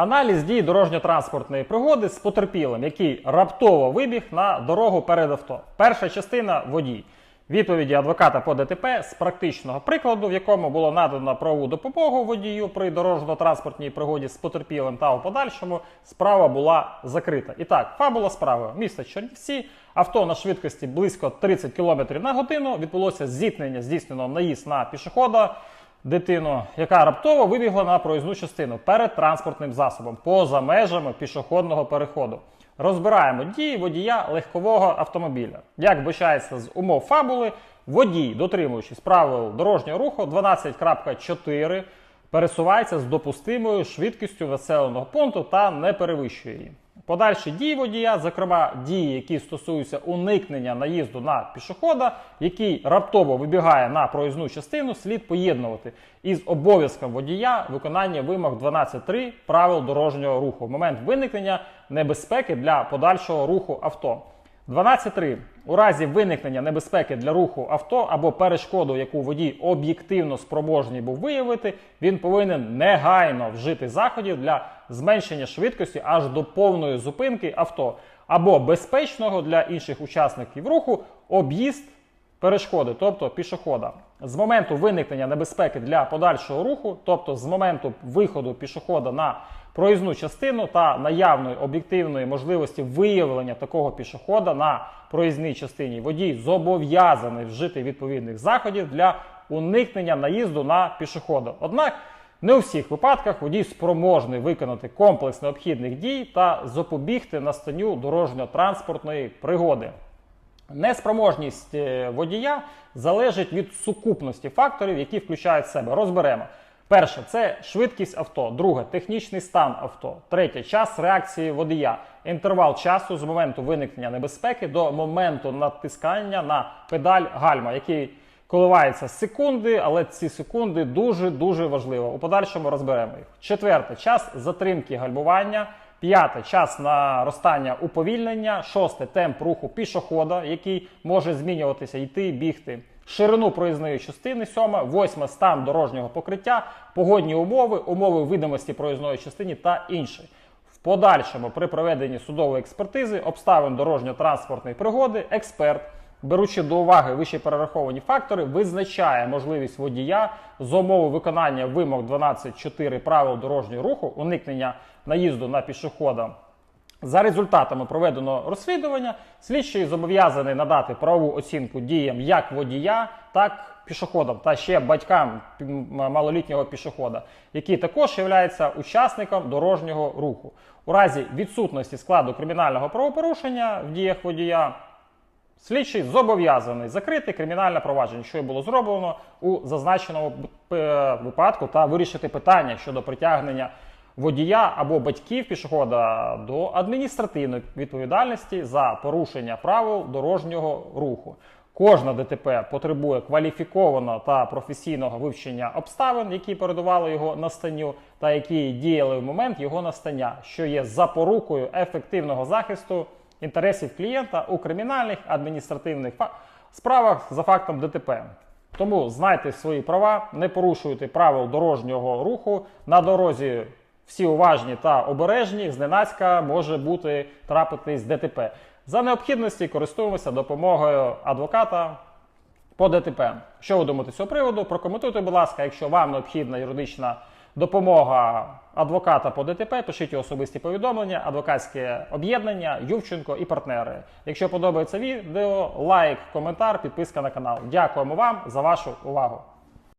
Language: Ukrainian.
Аналіз дій дорожньо-транспортної пригоди з потерпілим, який раптово вибіг на дорогу перед авто. Перша частина водій. Відповіді адвоката по ДТП з практичного прикладу, в якому було надано правову допомогу водію при дорожньо-транспортній пригоді з потерпілим та у подальшому справа була закрита. І так, фабула справи. Місто Чернівці, авто на швидкості близько 30 км на годину. Відбулося зіткнення, здійснено наїзд на пішохода дитину, яка раптово вибігла на проїзну частину перед транспортним засобом поза межами пішохідного переходу. Розбираємо дії водія легкового автомобіля. Як вбачається з умов фабули, водій, дотримуючись правил дорожнього руху 12.4, пересувається з допустимою швидкістю населеного пункту та не перевищує її. Подальші дії водія, зокрема дії, які стосуються уникнення наїзду на пішохода, який раптово вибігає на проїзну частину, слід поєднувати із обов'язком водія виконання вимог 12.3 правил дорожнього руху в момент виникнення небезпеки для подальшого руху авто. 12.3. У разі виникнення небезпеки для руху авто або перешкоду, яку водій об'єктивно спроможний був виявити, він повинен негайно вжити заходів для зменшення швидкості аж до повної зупинки авто або безпечного для інших учасників руху об'їзд перешкоди, тобто пішохода. З моменту виникнення небезпеки для подальшого руху, тобто з моменту виходу пішохода на проїзну частину та наявної об'єктивної можливості виявлення такого пішохода на проїзній частині, водій зобов'язаний вжити відповідних заходів для уникнення наїзду на пішохода. Однак не у всіх випадках водій спроможний виконати комплекс необхідних дій та запобігти настанню дорожньо-транспортної пригоди. Неспроможність е, водія залежить від сукупності факторів, які включають в себе. Розберемо. Перше це швидкість авто. Друге технічний стан авто. Третє час реакції водія. Інтервал часу з моменту виникнення небезпеки до моменту натискання на педаль гальма, який коливається секунди, але ці секунди дуже дуже важливо. У подальшому розберемо їх. Четверте час затримки гальмування. П'яте час наростання уповільнення. Шосте темп руху пішохода, який може змінюватися, йти, бігти. Ширину проїзної частини, сьоме, восьме стан дорожнього покриття, погодні умови, умови видимості проїзної частини та інше. В подальшому, при проведенні судової експертизи, обставин дорожньо-транспортної пригоди, експерт, беручи до уваги вище перераховані фактори, визначає можливість водія з умови виконання вимог 12.4 правил дорожнього руху, уникнення наїзду на пішохода. За результатами проведеного розслідування, слідчий зобов'язаний надати правову оцінку діям як водія, так пішоходам та ще батькам малолітнього пішохода, який також є учасником дорожнього руху. У разі відсутності складу кримінального правопорушення в діях водія. Слідчий зобов'язаний закрити кримінальне провадження, що й було зроблено у зазначеному е, випадку, та вирішити питання щодо притягнення водія або батьків пішохода до адміністративної відповідальності за порушення правил дорожнього руху. Кожна ДТП потребує кваліфікованого та професійного вивчення обставин, які передували його настанню, та які діяли в момент його настання, що є запорукою ефективного захисту інтересів клієнта у кримінальних адміністративних справах за фактом ДТП. Тому знайте свої права, не порушуйте правил дорожнього руху на дорозі. Всі уважні та обережні, зненацька може бути трапитись ДТП. За необхідності користуємося допомогою адвоката по ДТП. Що ви думаєте з цього приводу? Прокоментуйте, будь ласка, якщо вам необхідна юридична допомога адвоката по ДТП, пишіть особисті повідомлення, адвокатське об'єднання, Ювченко і партнери. Якщо подобається відео, лайк, коментар, підписка на канал. Дякуємо вам за вашу увагу.